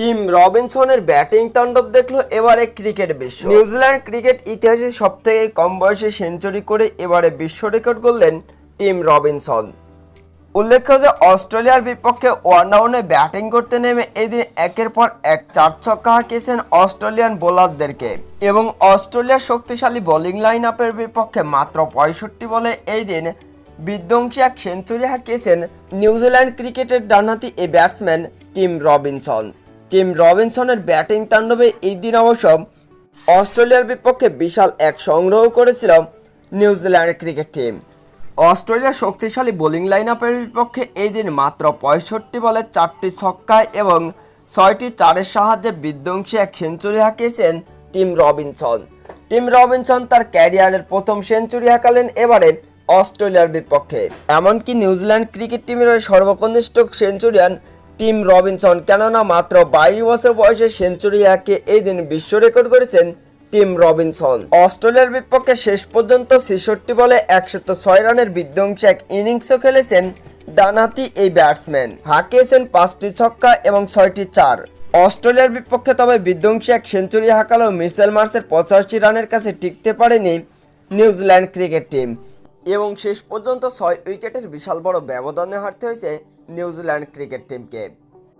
Team রবিনসনের batting তাণ্ডব দেখল এবারে ক্রিকেট বিশ্ব। নিউজিল্যান্ড ক্রিকেট ইতিহাসে সব থেকে কম বয়সে সেঞ্চুরি করে এবারে বিশ্ব রেকর্ড করলেন টিম রবিনসন। উল্লেখ্য যে অস্ট্রেলিয়ার বিপক্ষে ওয়ান ওয়ানডাউনে ব্যাটিং করতে নেমে এদিন একের পর এক চার ছক্কা হাঁকিয়েছেন অস্ট্রেলিয়ান বোলারদেরকে এবং অস্ট্রেলিয়ার শক্তিশালী বোলিং লাইন আপের বিপক্ষে মাত্র পঁয়ষট্টি বলে এই দিন বিধ্বংসী এক সেঞ্চুরি হাঁকিয়েছেন নিউজিল্যান্ড ক্রিকেটের ডানহাতি এই ব্যাটসম্যান টিম রবিনসন। টিম রবিনসনের ব্যাটিং তাণ্ডবে এই দিন অবশ্য অস্ট্রেলিয়ার বিপক্ষে বিশাল এক সংগ্রহ করেছিল নিউজিল্যান্ড ক্রিকেট টিম। অস্ট্রেলিয়ার শক্তিশালী বোলিং লাইন আপের বিপক্ষে এই দিন মাত্র পঁয়ষট্টি বলে চারটি ছক্কায় এবং ছয়টি চারের সাহায্যে বিধ্বংসী এক সেঞ্চুরি হাঁকিয়েছেন টিম রবিনসন। টিম রবিনসন তার ক্যারিয়ারের প্রথম সেঞ্চুরি হাঁকালেন এবারে অস্ট্রেলিয়ার বিপক্ষে। এমনকি নিউজিল্যান্ড ক্রিকেট টিমের সর্বকনিষ্ঠ সেঞ্চুরিয়ান টিম রবিনসন, কেননা মাত্র বাইশ বছর বয়সে সেঞ্চুরি হাঁকিয়ে এই দিন বিশ্ব রেকর্ড করেছেন টিম রবিনসন। অস্ট্রেলিয়ার বিপক্ষে শেষ পর্যন্ত ছেষট্টি বলে একশত ছয় রানের বিধ্বংসী এক ইনিংসও খেলেছেন ডানাতি এই ব্যাটসম্যান। হাঁকিয়েছেন পাঁচটি ছক্কা এবং ছয়টি চার। অস্ট্রেলিয়ার বিপক্ষে তবে বিধ্বংসী এক সেঞ্চুরি হাঁকালেও মিসেল মার্সের পঁচাশি রানের কাছে টিকতে পারেনি নিউজিল্যান্ড ক্রিকেট টিম। এবং শেষ পর্যন্ত ছয় উইকেটের বিশাল বড় ব্যবধানে হারতে হয়েছে নিউজিল্যান্ড ক্রিকেট টিমকে।